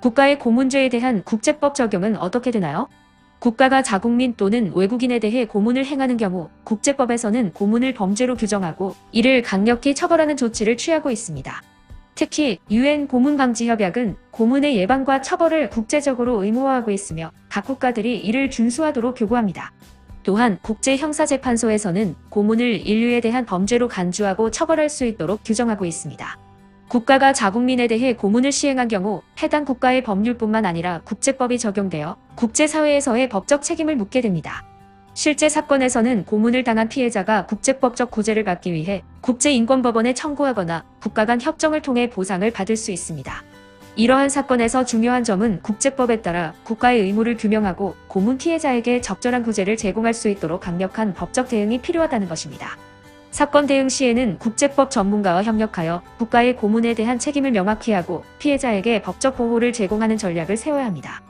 국가의 고문죄에 대한 국제법 적용은 어떻게 되나요? 국가가 자국민 또는 외국인에 대해 고문을 행하는 경우 국제법에서는 고문을 범죄로 규정하고 이를 강력히 처벌하는 조치를 취하고 있습니다. 특히 유엔 고문 방지 협약은 고문의 예방과 처벌을 국제적으로 의무화하고 있으며 각 국가들이 이를 준수하도록 교구합니다. 또한 국제형사재판소에서는 고문을 인류에 대한 범죄로 간주하고 처벌할 수 있도록 규정하고 있습니다. 국가가 자국민에 대해 고문을 시행한 경우 해당 국가의 법률뿐만 아니라 국제법이 적용되어 국제사회에서의 법적 책임을 묻게 됩니다. 실제 사건에서는 고문을 당한 피해자가 국제법적 구제를 받기 위해 국제인권법원에 청구하거나 국가 간 협정을 통해 보상을 받을 수 있습니다. 이러한 사건에서 중요한 점은 국제법에 따라 국가의 의무를 규명하고 고문 피해자에게 적절한 구제를 제공할 수 있도록 강력한 법적 대응이 필요하다는 것입니다. 사건 대응 시에는 국제법 전문가와 협력하여 국가의 고문에 대한 책임을 명확히 하고 피해자에게 법적 보호를 제공하는 전략을 세워야 합니다.